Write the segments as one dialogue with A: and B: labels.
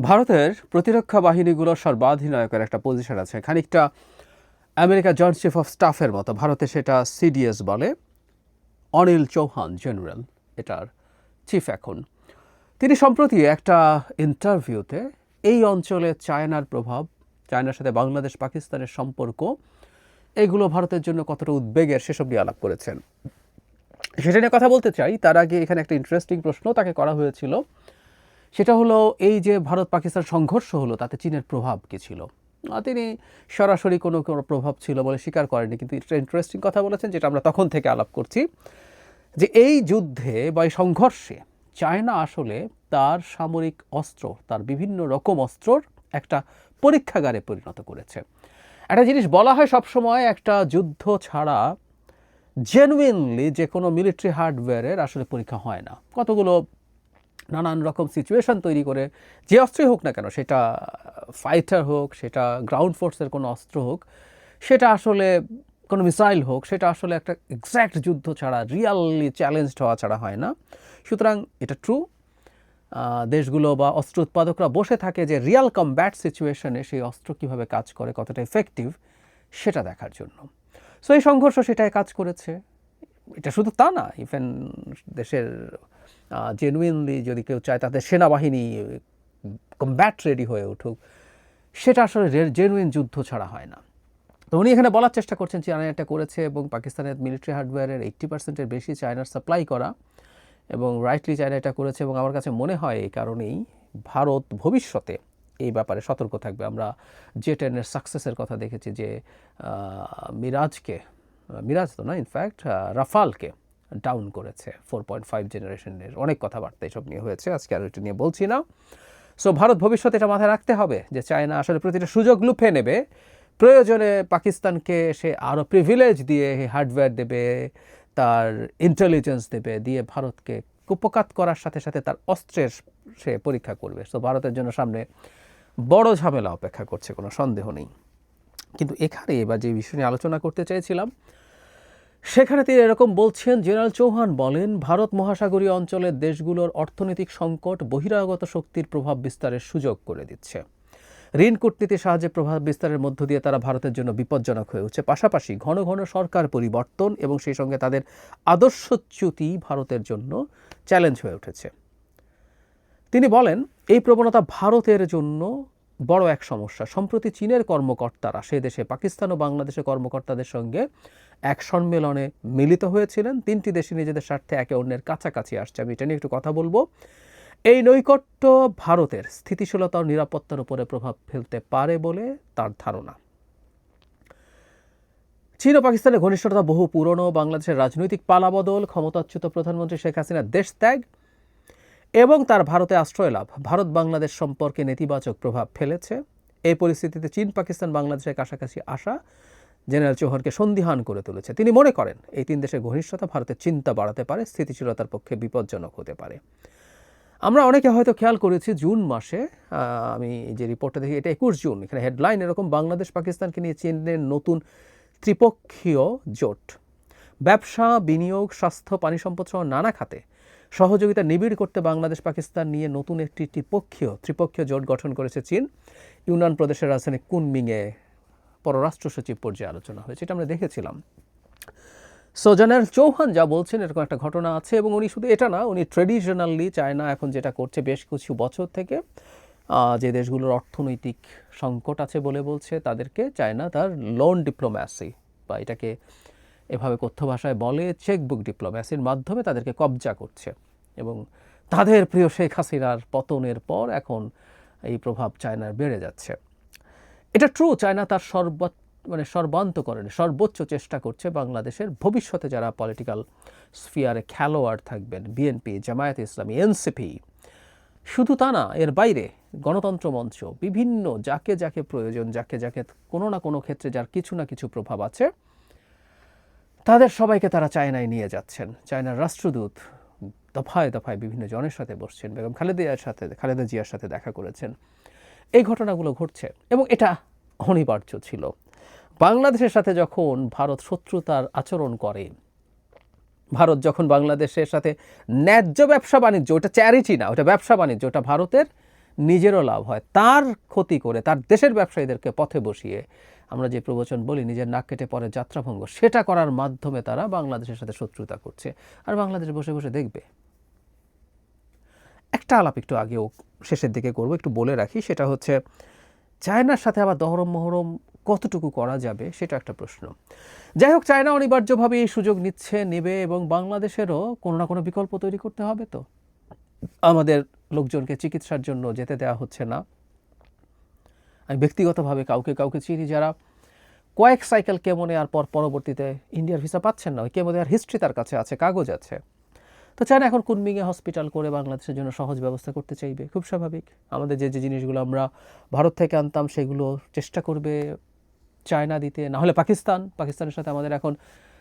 A: ভারতের প্রতিরক্ষা বাহিনীগুলোর সর্বাধিনায়কের একটা পজিশন আছে। খানিকটা আমেরিকা জয়েন্ট চিফ অফ স্টাফের মতো। ভারতে সেটা সিডিএস বলে। অনিল চৌহান জেনারেল এটার চিফ এখন। তিনি সম্প্রতি একটা ইন্টারভিউতে এই অঞ্চলে চায়নার প্রভাব, চায়নার সাথে বাংলাদেশ, পাকিস্তানের সম্পর্ক, এগুলো ভারতের জন্য কতটা উদ্বেগের সেসব নিয়ে আলাপ করেছেন। সেটা নিয়ে কথা বলতে চাই। তার আগে এখানে একটা ইন্টারেস্টিং প্রশ্ন তাকে করা হয়েছিল। সেটা হলো এই যে ভারত পাকিস্তান সংঘর্ষ হলো, তাতে চীনের প্রভাব কী ছিল? তিনি সরাসরি কোনো কোনো প্রভাব ছিল বলে স্বীকার করেননি, কিন্তু ইন্টারেস্টিং কথা বলেছেন, যেটা আমরা তখন থেকে আলাপ করছি, যে এই যুদ্ধে বা এই সংঘর্ষে চায়না আসলে তার সামরিক অস্ত্র, তার বিভিন্ন রকম অস্ত্রর একটা পরীক্ষাগারে পরিণত করেছে। একটা জিনিস বলা হয় সবসময়, একটা যুদ্ধ ছাড়া জেনুইনলি যে কোনো মিলিটারি হার্ডওয়্যারের আসলে পরীক্ষা হয় না। কতগুলো নানান রকম সিচুয়েশন তৈরি করে যে অস্ত্রই হোক না কেন, সেটা ফাইটার হোক, সেটা গ্রাউন্ড ফোর্সের কোনো অস্ত্র হোক, সেটা আসলে কোনো মিসাইল হোক, সেটা আসলে একটা এক্স্যাক্ট যুদ্ধ ছাড়া রিয়ালি চ্যালেঞ্জড হওয়া ছাড়া হয় না। সুতরাং এটা ট্রু দেশগুলো বা অস্ত্র উৎপাদকরা বসে থাকে যে রিয়াল কমব্যাট সিচুয়েশনে সেই অস্ত্র কীভাবে কাজ করে, কতটা এফেক্টিভ সেটা দেখার জন্য। সো এই সংঘর্ষ সেটাই কাজ করেছে। এটা শুধু তা না ইভেন দেশের জেনুইনলি যদি কেউ চায় তাদের সেনাবাহিনী কমব্যাট রেডি হয়ে উঠুক, সেটা আসলে জেনুইন যুদ্ধ ছাড়া হয় না। তো উনি এখানে বলার চেষ্টা করছেন চায়না এটা করেছে এবং পাকিস্তানের মিলিটারি হার্ডওয়্যারের এইট্টি পার্সেন্টের বেশি চায়নার সাপ্লাই করা এবং রাইটলি চায়না এটা করেছে এবং আমার কাছে মনে হয় এই কারণেই ভারত ভবিষ্যতে এই ব্যাপারে সতর্ক থাকবে। আমরা জে টেনের সাকসেসের কথা দেখেছি যে মিরাজকে মিরাজ তো না ইনফ্যাক্ট রাফালকে ডাউন করেছে। ফোর পয়েন্ট ফাইভ জেনারেশনের অনেক কথাবার্তা এসব নিয়ে হয়েছে। আজকে আর এটা নিয়ে বলছি না। সো ভারত ভবিষ্যতে এটা মাথায় রাখতে হবে যে চায়না আসলে প্রতিটা সুযোগ লুফে নেবে। প্রয়োজনে পাকিস্তানকে সে আরও প্রিভিলেজ দিয়ে হার্ডওয়্যার দেবে, তার ইন্টেলিজেন্স দেবে, দিয়ে ভারতকে কুপকাত করার সাথে সাথে তার অস্ত্রের সে পরীক্ষা করবে। সো ভারতের জন্য সামনে বড় ঝামেলা অপেক্ষা করছে, কোনো সন্দেহ নেই। কিন্তু এখানে এবার যে বিষয় নিয়ে আলোচনা করতে চাইছিলাম সেখানে তিনি এরকম বলছেন, জেনারেল চৌহান বলেন, ভারত মহাসাগরীয় অঞ্চলের দেশগুলোর অর্থনৈতিক সংকট বহিরাগত শক্তির প্রভাব বিস্তারের সুযোগ করে দিচ্ছে। ঋণ কূটনীতির সাহায্যে প্রভাব বিস্তারের মধ্য দিয়ে তারা ভারতের জন্য বিপজ্জনক হয়ে উঠছে। পাশাপাশি ঘন ঘন সরকার পরিবর্তন এবং সেই সঙ্গে তাদের আদর্শচ্যুতি ভারতের জন্য চ্যালেঞ্জ হয়ে উঠেছে। তিনি বলেন, এই প্রবণতা ভারতের জন্য বড় এক সমস্যা। সম্প্রতি চীনের কর্মকর্তারা সে দেশে পাকিস্তান ও বাংলাদেশের কর্মকর্তাদের সঙ্গে এক সম্মেলনে মিলিত হয়েছিলেন। তিনটি দেশই নিজেদের স্বার্থে একে অন্যের কাছাকাছি আসছে। আমি এটা নিয়ে একটু কথা বলব। এই নৈকট্য ভারতের স্থিতিশীলতা ও নিরাপত্তার উপরে প্রভাব ফেলতে পারে বলে তার ধারণা। চীন ও পাকিস্তানের ঘনিষ্ঠতা বহু পুরনো। বাংলাদেশের রাজনৈতিক পালাবদল, ক্ষমতাচ্যুত প্রধানমন্ত্রী শেখ হাসিনার দেশ ত্যাগ এবং তার ভারতে আশ্রয় লাভ ভারত বাংলাদেশ সম্পর্কে নেতিবাচক প্রভাব ফেলেছে। এই পরিস্থিতিতে চীন, পাকিস্তান, বাংলাদেশের কাছাকাছি আসা জেনারেল চৌহানকে সন্দিহান করে তুলেছে। তিনি মনে করেন, এই তিন দেশের ঘনিষ্ঠতা ভারতের চিন্তা বাড়াতে পারে, স্থিতিশীলতার পক্ষে বিপজ্জনক হতে পারে। আমরা অনেকে হয়তো খেয়াল করেছি, জুন মাসে আমি যে রিপোর্টটা দেখি, এটা একুশ জুন, এখানে হেডলাইন এরকম বাংলাদেশ পাকিস্তানকে নিয়ে চীনের নতুন ত্রিপক্ষীয় জোট। ব্যবসা, বিনিয়োগ, স্বাস্থ্য, পানি সম্পদ সহ নানা খাতে সহযোগিতা নিবিড় করতে বাংলাদেশ, পাকিস্তান নিয়ে নতুন একটি ত্রিপক্ষীয় ত্রিপক্ষীয় জোট গঠন করেছে চীন। ইউনান প্রদেশের রাজধানী কুনমিংয়ে পররাষ্ট্র সচিব পর্যায়ে আলোচনা হয়েছে, এটা আমরা দেখেছিলাম। সো জেনারেল চৌহান যা বলছেন, এরকম একটা ঘটনা আছে এবং উনি শুধু এটা না, উনি ট্রেডিশনালি চায়না এখন যেটা করছে বেশ কিছু বছর থেকে যে দেশগুলোর অর্থনৈতিক সংকট আছে বলে বলছে, তাদেরকে চায়না তার লোন ডিপ্লোম্যাসি বা এটাকে এভাবে কথ্য ভাষায় বলে চেকবুক ডিপ্লোম্যাসির মাধ্যমে তাদেরকে কবজা করছে এবং তাদের প্রিয় শেখ হাসিনার পতনের পর এখন এই প্রভাব চায়নার বেড়ে যাচ্ছে। এটা ট্রু চায়না তার সর্ব মানে সর্বান্তকরণে সর্বোচ্চ চেষ্টা করছে বাংলাদেশের ভবিষ্যতে যারা পলিটিক্যাল স্ফিয়ারে খেলোয়াড় থাকবেন বিএনপি জামায়াত ইসলামী এনসিপি শুধু তা না, এর বাইরে গণতন্ত্র মঞ্চ বিভিন্ন যাকে যাকে প্রয়োজন, যাকে যাকে কোনো না কোনো ক্ষেত্রে যার কিছু না কিছু প্রভাব আছে, তাদের সবাইকে তারা চায়নায় নিয়ে যাচ্ছেন। চায়নার রাষ্ট্রদূত দফায় দফায় বিভিন্ন জনের সাথে বসছেন। বেগম খালেদা জিয়ার সাথে, খালেদা জিয়ার সাথে দেখা করেছেন। এই ঘটনাগুলো ঘটছে এবং এটা অনিবার্য ছিল। বাংলাদেশের সাথে যখন ভারত শত্রুতার আচরণ করে, ভারত যখন বাংলাদেশের সাথে ন্যায্য ব্যবসা বাণিজ্য, ওটা চ্যারিটি না, ওটা ব্যবসা বাণিজ্য, ওটা ভারতের নিজেরও লাভ হয়। তার ক্ষতি করে, তার দেশের ব্যবসায়ীদেরকে পথে বসিয়ে আমরা যে প্রবচন বলি, নিজের নাক কেটে পরে যাত্রাভঙ্গ, সেটা করার মাধ্যমে তারা বাংলাদেশের সাথে শত্রুতা করছে। আর বাংলাদেশ বসে বসে দেখবে একটা আলাপ একটু আগেও শেষের দিকে করব, একটু বলে রাখি, সেটা হচ্ছে, চায়নার সাথে আবার দহরম মহরম কতটুকু করা যাবে সেটা একটা প্রশ্ন। যাই হোক, চায়না অনিবার্যভাবে এই সুযোগ নিচ্ছে, নেবে এবং বাংলাদেশেরও কোনো না কোনো বিকল্প তৈরি করতে হবে তো। আমাদের লোকজনকে চিকিৎসার জন্য যেতে দেওয়া হচ্ছে না। আমি ব্যক্তিগতভাবে কাউকে কাউকে চিনি যারা কয়েক সাইকেল কেমনে আর পর পরবর্তীতে ইন্ডিয়ার ভিসা পাচ্ছেন না, ওই কেমো দেওয়ার হিস্ট্রি তার কাছে আছে, কাগজ আছে। তো চায়না এখন কুনমিংয়ে হসপিটাল করে বাংলাদেশের জন্য সহজ ব্যবস্থা করতে চাইবে? খুব স্বাভাবিক। আমাদের যে যে জিনিসগুলো আমরা ভারত থেকে আনতাম, সেগুলো চেষ্টা করবে চায়না দিতে, না হলে পাকিস্তান। পাকিস্তানের সাথে আমাদের এখন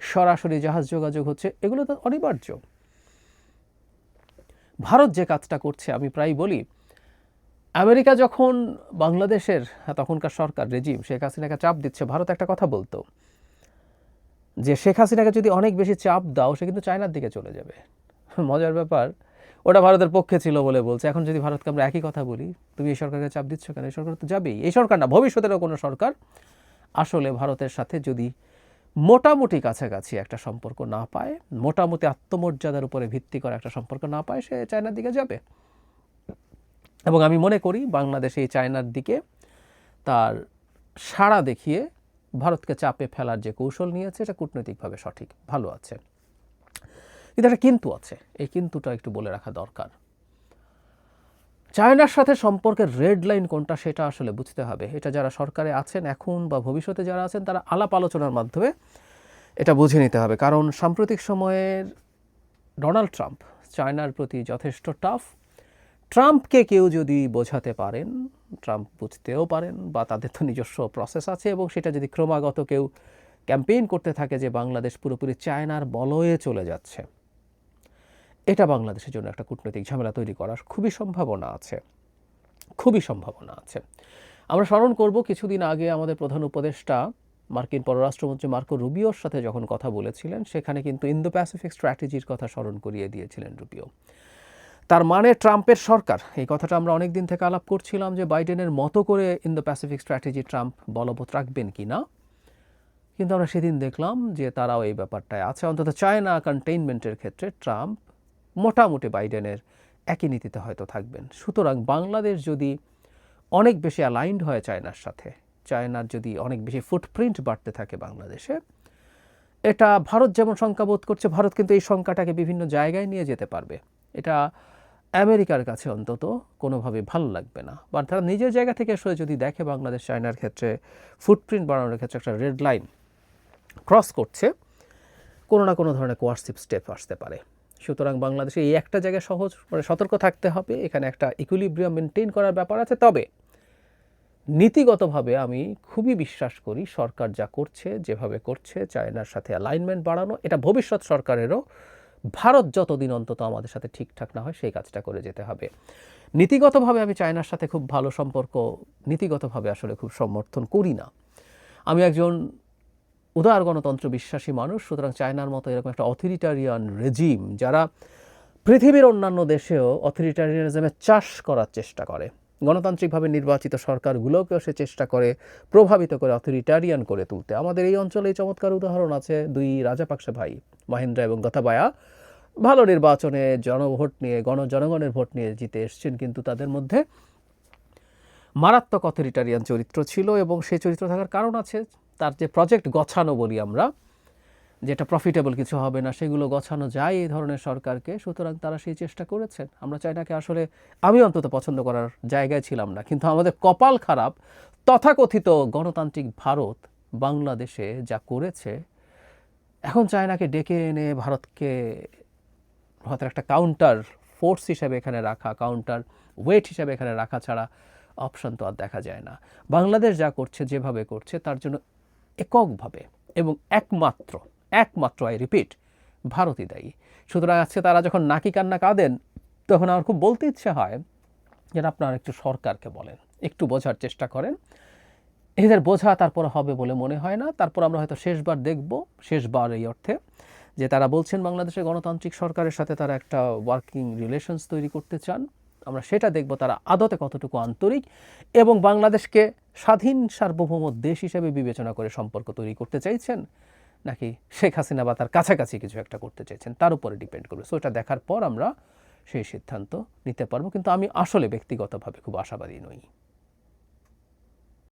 A: সরাসরি জাহাজ যোগাযোগ হচ্ছে। এগুলো তো অনিবার্য। ভারত যে কাজটা করছে, আমি প্রায় বলি, আমেরিকা যখন বাংলাদেশের তখনকার সরকার রেজিম শেখ হাসিনাকে চাপ দিচ্ছে, ভারত একটা কথা বলতো, যে শেখ হাসিনাকে যদি অনেক বেশি চাপ দাও, সে কিন্তু চায়নার দিকে চলে যাবে। মজার ব্যাপার। ওটা ভারতের পক্ষে ছিল বলে বলছে। এখন যদি ভারতকে আমরা একই কথা বলি, তুমি এই সরকারকে চাপ দিচ্ছ কেন? এই সরকার তো যাবেই। এই সরকার না, ভবিষ্যতেরও কোনো সরকার। আসলে ভারতের সাথে যদি মোটামুটি কাছাকাছি একটা সম্পর্ক না পায়, মোটামুটি আত্মমর্যাদার উপরে ভিত্তি করে একটা সম্পর্ক না পায়, সে চায়নার দিকে যাবে। এবং আমি মনে করি, বাংলাদেশ এই চায়নার দিকে তার সাড়া দেখিয়ে ভারতকে চাপে ফেলার যে কৌশল নিয়েছে, এটা কূটনৈতিকভাবে সঠিক। ভালো আছে। কিন্তু একটা কিন্তু আছে। এই কিন্তুটা একটু বলে রাখা দরকার। চায়নার সাথে সম্পর্কের রেড লাইন কোনটা সেটা আসলে বুঝতে হবে। এটা যারা সরকারে আছেন এখন বা ভবিষ্যতে যারা আছেন, তারা আলাপ আলোচনার মাধ্যমে এটা বুঝে নিতে হবে। কারণ সাম্প্রতিক সময়ের ডোনাল্ড ট্রাম্প চায়নার প্রতি যথেষ্ট টাফ ট্রাম্পকে কেউ যদি বোঝাতে পারেন, ট্রাম্প বুঝতেও পারেন বা তাদের তো নিজস্ব প্রসেস আছে এবং সেটা যদি ক্রমাগত কেউ ক্যাম্পেইন করতে থাকে যে বাংলাদেশ পুরোপুরি চায়নার বলয়ে চলে যাচ্ছে। এটা বাংলাদেশের জন্য একটা কূটনৈতিক ঝামেলা তৈরি করার খুবই সম্ভাবনা আছে। খুবই সম্ভাবনা আছে। আমরা স্মরণ করব, কিছুদিন আগে আমাদের প্রধান উপদেষ্টা, মার্কিন পররাষ্ট্রমন্ত্রী মার্কো রুবিওর সাথে যখন কথা বলেছিলেন, সেখানে কিন্তু ইন্দো প্যাসিফিক স্ট্র্যাটেজির কথা স্মরণ করিয়ে দিয়েছিলেন রুবিও। তার মানে ট্রাম্পের সরকার, এই কথাটা আমরা অনেক দিন থেকে আলাপ করছিলাম যে বাইডেনের মতো করে ইন্দো প্যাসিফিক স্ট্র্যাটেজি ট্রাম্প বলবৎ রাখবেন কি না। কিন্তু আমরা সেদিন দেখলাম যে তারাও এই ব্যাপারটায় আছে। অন্তত চায়না কন্টেইনমেন্টের ক্ষেত্রে ট্রাম্প মোটামুটি বাইডেনের একই নীতিতে হয়তো থাকবেন। সুতরাং বাংলাদেশ যদি অনেক বেশি অ্যালাইন্ড হয় চায়নার সাথে, চায়নার যদি অনেক বেশি ফুটপ্রিন্ট বাড়তে থাকে বাংলাদেশে, এটা ভারত যেমন শঙ্কাবোধ করছে, ভারত কিন্তু এই শঙ্কাটাকে বিভিন্ন জায়গায় নিয়ে যেতে পারবে। এটা আমেরিকার কাছে অন্তত কোনোভাবে ভালো লাগবে না। বা তারা নিজের জায়গা থেকে এসে যদি দেখে বাংলাদেশ চায়নার ক্ষেত্রে ফুটপ্রিন্ট বাড়ানোর ক্ষেত্রে একটা রেড লাইন ক্রস করছে, কোনো না কোনো ধরনের কোয়ার্সিভ স্টেপ আসতে পারে। সুতরাং বাংলাদেশে এই একটা জায়গায় সহজ মানে সতর্ক থাকতে হবে, এখানে একটা ইকুইলিব্রিয়াম মেনটেন করার ব্যাপার আছে। তবে নীতিগতভাবে আমি খুবই বিশ্বাস করি সরকার যা করছে, যেভাবে করছে, চায়নার সাথে অ্যালাইনমেন্ট বাড়ানো, এটা ভবিষ্যৎ সরকারেরও, ভারত যতদিন অন্তত আমাদের সাথে ঠিকঠাক না হয় সেই কাজটা করে যেতে হবে। নীতিগতভাবে আমি চায়নার সাথে খুব ভালো সম্পর্ক, নীতিগতভাবে আসলে খুব সমর্থন করি না। আমি একজন উদার গণতন্ত্র বিশ্বাসী মানুষ, সুতরাং চায়নার মতো এরকম একটা অথরিটারিয়ান রেজিম, যারা পৃথিবীর অন্যান্য দেশেও অথরিটারিয়ানিজমের চাষ করার চেষ্টা করে। গণতান্ত্রিকভাবে নির্বাচিত সরকারগুলোকেও সে চেষ্টা করে প্রভাবিত করে, অথরিটারিয়ান করে তুলতে। আমাদের এই অঞ্চলে চমৎকার উদাহরণ আছে দুই রাজাপাকসে ভাই, মহেন্দ্রা এবং গতাবায়া। ভালো নির্বাচনে জনভোট নিয়ে, গণ জনগণের ভোট নিয়ে জিতে এসছেন, কিন্তু তাদের মধ্যে মারাত্মক অথরিটারিয়ান চরিত্র ছিল এবং সেই চরিত্র থাকার কারণ আছে। তার যে প্রজেক্ট গছানো বলি আমরা, যেটা প্রফিটেবল কিছু হবে না, সেগুলো গছানো যায় এই ধরনের সরকারকে, সুতরাং তারা সেই চেষ্টা করেছেন। আমরা চাইনাকে আসলে আমি অন্তত পছন্দ করার জায়গায় ছিলাম না, কিন্তু আমাদের কপাল খারাপ। তথাকথিত গণতান্ত্রিক ভারত বাংলাদেশে যা করেছে, এখন চায়নাকে ডেকে এনে ভারতকে ভারতের একটা কাউন্টার ফোর্স হিসেবে এখানে রাখা কাউন্টার ওয়েট হিসেবে এখানে রাখা ছাড়া অপশান তো আর দেখা যায় না। বাংলাদেশ যা করছে, যেভাবে করছে, তার জন্য এককভাবে এবং একমাত্র একমাত্র আই রিপিট ভারতই দায়ী। সুতরাং আজকে তারা যখন নাকি কান্না কাঁদেন, তখন আমার খুব বলতে ইচ্ছে হয় যেন আপনারা একটু সরকারকে বলেন, একটু বোঝার চেষ্টা করেন। এদের বোঝা তারপর হবে বলে মনে হয় না। তারপর আমরা হয়তো শেষবার দেখব, শেষবার এই অর্থে যে তারা বলছেন বাংলাদেশের গণতান্ত্রিক সরকারের সাথে তারা একটা ওয়ার্কিং রিলেশনস তৈরি করতে চান। আমরা সেটা দেখব তারা আদতে কতটুকু আন্তরিক এবং বাংলাদেশকে স্বাধীন সার্বভৌম দেশ হিসেবে বিবেচনা করে সম্পর্ক তৈরি করতে চাইছেন, নাকি শেখ হাসিনা বা তার কাছাকাছি কিছু একটা করতে চাইছেন, তার উপরে ডিপেন্ড করবে। সো এটা দেখার পর আমরা সেই সিদ্ধান্ত নিতে পারব, কিন্তু আমি আসলে ব্যক্তিগতভাবে খুব আশাবাদী নই।